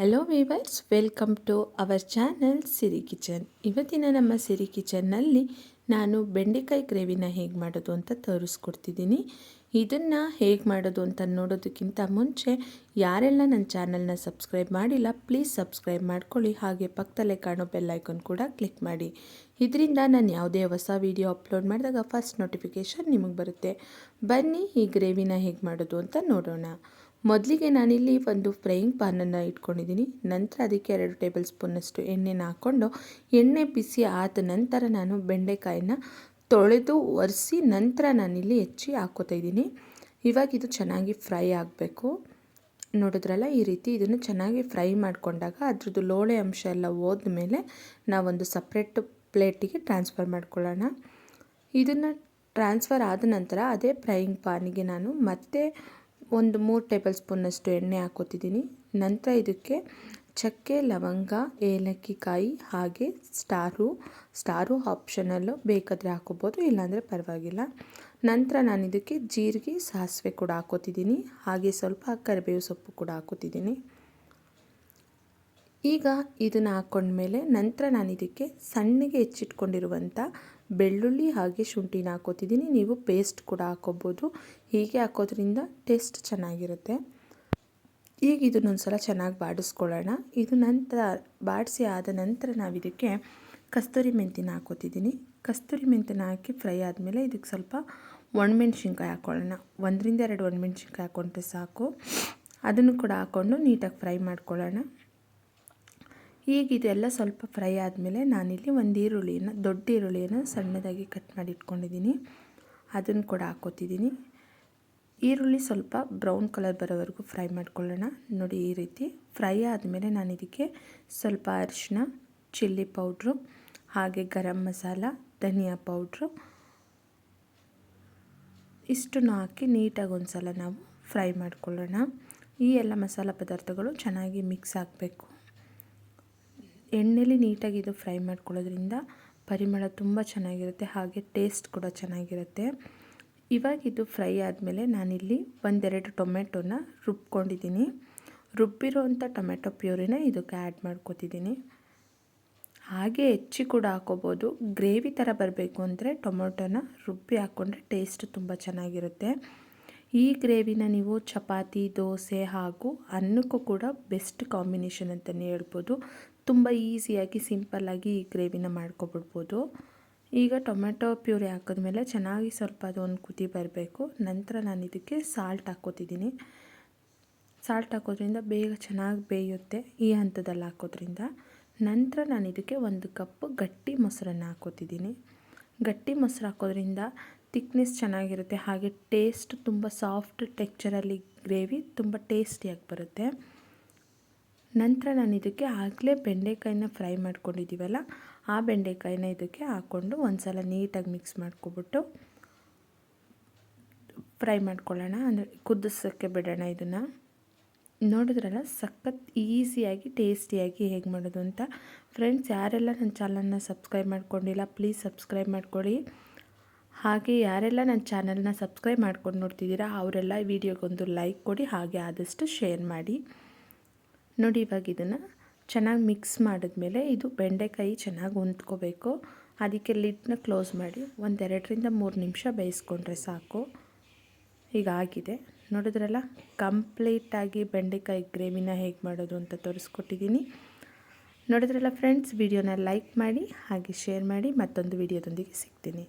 Hello viewers welcome to our channel Siri kitchen ಇವತ್ತಿನ ನಮ್ಮ ಸಿರಿ ಕಿಚನ್ನಲ್ಲಿ ನಾನು ಬೆಂಡೆಕಾಯಿ ಗ್ರೇವಿನ ಹೇಗೆ ಮಾಡೋದು ಅಂತ ತೋರಿಸ್ಕೊಡ್ತಿದ್ದೀನಿ. ಇದನ್ನು ಹೇಗೆ ಮಾಡೋದು ಅಂತ ನೋಡೋದಕ್ಕಿಂತ ಮುಂಚೆ ಯಾರೆಲ್ಲ ನನ್ನ ಚಾನಲ್ನ ಸಬ್ಸ್ಕ್ರೈಬ್ ಮಾಡಿಲ್ಲ ಪ್ಲೀಸ್ ಸಬ್ಸ್ಕ್ರೈಬ್ ಮಾಡ್ಕೊಳ್ಳಿ. ಹಾಗೆ ಪಕ್ಕದಲ್ಲೇ ಕಾಣೋ ಬೆಲ್ಲೈಕನ್ ಕೂಡ ಕ್ಲಿಕ್ ಮಾಡಿ. ಇದರಿಂದ ನಾನು ಯಾವುದೇ ಹೊಸ ವೀಡಿಯೋ ಅಪ್ಲೋಡ್ ಮಾಡಿದಾಗ ಫಸ್ಟ್ ನೋಟಿಫಿಕೇಷನ್ ನಿಮಗೆ ಬರುತ್ತೆ. ಬನ್ನಿ ಈ ಗ್ರೇವಿನ ಹೇಗೆ ಮಾಡೋದು ಅಂತ ನೋಡೋಣ. ಮೊದಲಿಗೆ ನಾನಿಲ್ಲಿ ಒಂದು ಫ್ರೈಯಿಂಗ್ ಪಾನನ್ನು ಇಟ್ಕೊಂಡಿದ್ದೀನಿ. ನಂತರ ಅದಕ್ಕೆ ಎರಡು ಟೇಬಲ್ ಸ್ಪೂನಷ್ಟು ಎಣ್ಣೆನ ಹಾಕ್ಕೊಂಡು ಎಣ್ಣೆ ಬಿಸಿ ಆದ ನಂತರ ನಾನು ಬೆಂಡೆಕಾಯಿನ ತೊಳೆದು ಒರೆಸಿ ನಂತರ ನಾನಿಲ್ಲಿ ಹೆಚ್ಚಿ ಹಾಕ್ಕೋತಾ ಇದ್ದೀನಿ. ಇವಾಗ ಇದು ಚೆನ್ನಾಗಿ ಫ್ರೈ ಆಗಬೇಕು. ನೋಡಿದ್ರಲ್ಲ, ಈ ರೀತಿ ಇದನ್ನು ಚೆನ್ನಾಗಿ ಫ್ರೈ ಮಾಡಿಕೊಂಡಾಗ ಅದ್ರದ್ದು ಲೋಳೆ ಅಂಶ ಎಲ್ಲ ಹೋದ್ಮೇಲೆ ನಾವೊಂದು ಸಪ್ರೇಟ್ ಪ್ಲೇಟಿಗೆ ಟ್ರಾನ್ಸ್ಫರ್ ಮಾಡ್ಕೊಳ್ಳೋಣ. ಇದನ್ನು ಟ್ರಾನ್ಸ್ಫರ್ ಆದ ನಂತರ ಅದೇ ಫ್ರೈಯಿಂಗ್ ಪಾನಿಗೆ ನಾನು ಮತ್ತೆ ಒಂದು ಮೂರು ಟೇಬಲ್ ಸ್ಪೂನಷ್ಟು ಎಣ್ಣೆ ಹಾಕೋತಿದ್ದೀನಿ. ನಂತರ ಇದಕ್ಕೆ ಚಕ್ಕೆ, ಲವಂಗ ಏಲಕ್ಕಿ ಕಾಯಿ ಹಾಗೆ ಸ್ಟಾರು ಸ್ಟಾರು ಆಪ್ಷನಲ್ಲು ಬೇಕಾದರೆ ಹಾಕೋಬೋದು, ಇಲ್ಲಾಂದರೆ ಪರವಾಗಿಲ್ಲ. ನಂತರ ನಾನು ಇದಕ್ಕೆ ಜೀರಿಗೆ ಸಾಸಿವೆ ಕೂಡ ಹಾಕೋತಿದ್ದೀನಿ. ಹಾಗೆ ಸ್ವಲ್ಪ ಕರಿಬೇವು ಸೊಪ್ಪು ಕೂಡ ಹಾಕೋತಿದ್ದೀನಿ. ಈಗ ಇದನ್ನು ಹಾಕ್ಕೊಂಡ್ಮೇಲೆ ನಂತರ ನಾನು ಇದಕ್ಕೆ ಸಣ್ಣಗೆ ಹೆಚ್ಚಿಟ್ಕೊಂಡಿರುವಂಥ ಬೆಳ್ಳುಳ್ಳಿ ಹಾಗೆ ಶುಂಠಿನ ಹಾಕೋತಿದ್ದೀನಿ. ನೀವು ಪೇಸ್ಟ್ ಕೂಡ ಹಾಕೋಬೋದು. ಹೀಗೆ ಹಾಕೋದ್ರಿಂದ ಟೇಸ್ಟ್ ಚೆನ್ನಾಗಿರುತ್ತೆ. ಈಗ ಇದನ್ನೊಂದು ಸಲ ಚೆನ್ನಾಗಿ ಬಾಡಿಸ್ಕೊಳ್ಳೋಣ. ಇದು ನಂತರ ಬಾಡಿಸಿ ಆದ ನಂತರ ನಾವು ಇದಕ್ಕೆ ಕಸ್ತೂರಿ ಮೆಂತಿನ ಹಾಕೋತಿದ್ದೀನಿ. ಕಸ್ತೂರಿ ಮೆಂತಿನ ಹಾಕಿ ಫ್ರೈ ಆದಮೇಲೆ ಇದಕ್ಕೆ ಸ್ವಲ್ಪ ಒಣಮೆಣ್ಸಿನ್ಕಾಯಿ ಹಾಕ್ಕೊಳ್ಳೋಣ ಒಂದರಿಂದ ಎರಡು ಒಣಮೆಣ್ಸಿನ್ಕಾಯಿ ಹಾಕ್ಕೊಂಡ್ರೆ ಸಾಕು. ಅದನ್ನು ಕೂಡ ಹಾಕ್ಕೊಂಡು ನೀಟಾಗಿ ಫ್ರೈ ಮಾಡ್ಕೊಳ್ಳೋಣ. ಈಗ ಇದೆಲ್ಲ ಸ್ವಲ್ಪ ಫ್ರೈ ಆದಮೇಲೆ ನಾನಿಲ್ಲಿ ಒಂದು ಈರುಳ್ಳಿಯನ್ನು, ದೊಡ್ಡ ಈರುಳ್ಳಿಯನ್ನು ಸಣ್ಣದಾಗಿ ಕಟ್ ಮಾಡಿ ಇಟ್ಕೊಂಡಿದ್ದೀನಿ. ಅದನ್ನು ಕೂಡ ಹಾಕೋತಿದ್ದೀನಿ ಈರುಳ್ಳಿ ಸ್ವಲ್ಪ ಬ್ರೌನ್ ಕಲರ್ ಬರೋವರೆಗೂ ಫ್ರೈ ಮಾಡ್ಕೊಳ್ಳೋಣ. ನೋಡಿ ಈ ರೀತಿ ಫ್ರೈ ಆದಮೇಲೆ ನಾನು ಇದಕ್ಕೆ ಸ್ವಲ್ಪ ಅರಿಶಿನ ಚಿಲ್ಲಿ ಪೌಡ್ರು, ಹಾಗೆ ಗರಂ ಮಸಾಲ, ಧನಿಯಾ ಪೌಡ್ರು. ಇಷ್ಟನ್ನು ಹಾಕಿ ನೀಟಾಗಿ ಒಂದು ಸಲ ನಾವು ಫ್ರೈ ಮಾಡ್ಕೊಳ್ಳೋಣ. ಈ ಎಲ್ಲ ಮಸಾಲ ಪದಾರ್ಥಗಳು ಚೆನ್ನಾಗಿ ಮಿಕ್ಸ್ ಆಗಬೇಕು. ಎಣ್ಣೆಲಿ ನೀಟಾಗಿ ಇದು ಫ್ರೈ ಮಾಡ್ಕೊಳ್ಳೋದ್ರಿಂದ ಪರಿಮಳ ತುಂಬ ಚೆನ್ನಾಗಿರುತ್ತೆ, ಹಾಗೆ ಟೇಸ್ಟ್ ಕೂಡ ಚೆನ್ನಾಗಿರುತ್ತೆ. ಇವಾಗ ಇದು ಫ್ರೈ ಆದಮೇಲೆ ನಾನಿಲ್ಲಿ ಒಂದೆರಡು ಟೊಮೆಟೊನ ರುಬ್ಕೊಂಡಿದ್ದೀನಿ. ರುಬ್ಬಿರೋವಂಥ ಟೊಮೆಟೊ ಪ್ಯೂರಿನ ಇದಕ್ಕೆ ಆ್ಯಡ್ ಮಾಡ್ಕೋತಿದ್ದೀನಿ. ಹಾಗೆ ಹೆಚ್ಚಿ ಕೂಡ ಹಾಕೋಬೋದು. ಗ್ರೇವಿ ಥರ ಬರಬೇಕು ಅಂದರೆ ಟೊಮೊಟೊನ ರುಬ್ಬಿ ಹಾಕ್ಕೊಂಡ್ರೆ ಟೇಸ್ಟ್ ತುಂಬ ಚೆನ್ನಾಗಿರುತ್ತೆ. ಈ ಗ್ರೇವಿನ ನೀವು ಚಪಾತಿ, ದೋಸೆ ಹಾಗೂ ಅನ್ನಕ್ಕೂ ಕೂಡ ಬೆಸ್ಟ್ ಕಾಂಬಿನೇಷನ್ ಅಂತಲೇ ಹೇಳ್ಬೋದು. ತುಂಬ ಈಸಿಯಾಗಿ ಸಿಂಪಲ್ಲಾಗಿ ಈ ಗ್ರೇವಿನ ಮಾಡ್ಕೊಬಿಡ್ಬೋದು. ಈಗ ಟೊಮೆಟೊ ಪ್ಯೂರಿ ಹಾಕಿದ್ಮೇಲೆ ಚೆನ್ನಾಗಿ ಸ್ವಲ್ಪ ಅದು ಒಂದು ಕುದಿ ಬರಬೇಕು. ನಂತರ ನಾನು ಇದಕ್ಕೆ ಸಾಲ್ಟ್ ಹಾಕೋತಿದ್ದೀನಿ ಸಾಲ್ಟ್ ಹಾಕೋದ್ರಿಂದ ಬೇಗ ಚೆನ್ನಾಗಿ ಬೇಯುತ್ತೆ ಈ ಹಂತದಲ್ಲಿ ಹಾಕೋದ್ರಿಂದ. ನಂತರ ನಾನು ಇದಕ್ಕೆ ಒಂದು ಕಪ್ ಗಟ್ಟಿ ಮೊಸರನ್ನು ಹಾಕೋತಿದ್ದೀನಿ ಗಟ್ಟಿ ಮೊಸರು ಹಾಕೋದ್ರಿಂದ ತಿಕ್ನೆಸ್ ಚೆನ್ನಾಗಿರುತ್ತೆ. ಹಾಗೆ ಟೇಸ್ಟ್ ತುಂಬ ಸಾಫ್ಟ್ ಟೆಕ್ಚರಲ್ಲಿ ಗ್ರೇವಿ ತುಂಬ ಟೇಸ್ಟಿಯಾಗಿ ಬರುತ್ತೆ. ನಂತರ ನಾನು ಇದಕ್ಕೆ ಆಗಲೇ ಬೆಂಡೆಕಾಯಿನ ಫ್ರೈ ಮಾಡ್ಕೊಂಡಿದ್ದೀವಲ್ಲ, ಆ ಬೆಂಡೆಕಾಯಿನ ಇದಕ್ಕೆ ಹಾಕ್ಕೊಂಡು ಒಂದು ಸಲ ನೀಟಾಗಿ ಮಿಕ್ಸ್ ಮಾಡ್ಕೊಬಿಟ್ಟು ಫ್ರೈ ಮಾಡ್ಕೊಳ್ಳೋಣ. ಅಂದರೆ ಕುದಿಸೋಕ್ಕೆ ಬಿಡೋಣ ಇದನ್ನು. ನೋಡಿದ್ರಲ್ಲ, ಸಖತ್ ಈಸಿಯಾಗಿ, ಟೇಸ್ಟಿಯಾಗಿ ಹೇಗೆ ಮಾಡೋದು ಅಂತ. ಫ್ರೆಂಡ್ಸ್, ಯಾರೆಲ್ಲ ನನ್ನ ಚಾನಲ್ನ ಸಬ್ಸ್ಕ್ರೈಬ್ ಮಾಡ್ಕೊಂಡಿಲ್ಲ, ಪ್ಲೀಸ್ ಸಬ್ಸ್ಕ್ರೈಬ್ ಮಾಡ್ಕೊಳ್ಳಿ. ಹಾಗೆ ಯಾರೆಲ್ಲ ನನ್ನ ಚಾನಲ್ನ ಸಬ್ಸ್ಕ್ರೈಬ್ ಮಾಡ್ಕೊಂಡು ನೋಡ್ತಿದ್ದೀರಾ, ಅವರೆಲ್ಲ ವಿಡಿಯೋಗೊಂದು ಲೈಕ್ ಕೊಡಿ, ಹಾಗೆ ಆದಷ್ಟು ಶೇರ್ ಮಾಡಿ. ನೋಡಿ ಇವಾಗ ಇದನ್ನು ಚೆನ್ನಾಗಿ ಮಿಕ್ಸ್ ಮಾಡಿದ್ಮೇಲೆ ಇದು ಬೆಂಡೆಕಾಯಿ ಚೆನ್ನಾಗಿ ಹೊಂದ್ಕೋಬೇಕು ಅದಕ್ಕೆ ಲಿಡ್ನ ಕ್ಲೋಸ್ ಮಾಡಿ ಒಂದೆರಡರಿಂದ ಮೂರು ನಿಮಿಷ ಬೇಯಿಸ್ಕೊಂಡ್ರೆ ಸಾಕು. ಈಗ ಆಗಿದೆ. ನೋಡಿದ್ರಲ್ಲ ಕಂಪ್ಲೀಟಾಗಿ ಬೆಂಡೆಕಾಯಿ ಗ್ರೇವಿನ ಹೇಗೆ ಮಾಡೋದು ಅಂತ ತೋರಿಸ್ಕೊಟ್ಟಿದ್ದೀನಿ ನೋಡಿದ್ರಲ್ಲ ಫ್ರೆಂಡ್ಸ್ ವಿಡಿಯೋನ ಲೈಕ್ ಮಾಡಿ, ಹಾಗೆ ಶೇರ್ ಮಾಡಿ ಮತ್ತೊಂದು ವಿಡಿಯೋದೊಂದಿಗೆ ಸಿಗ್ತೀನಿ.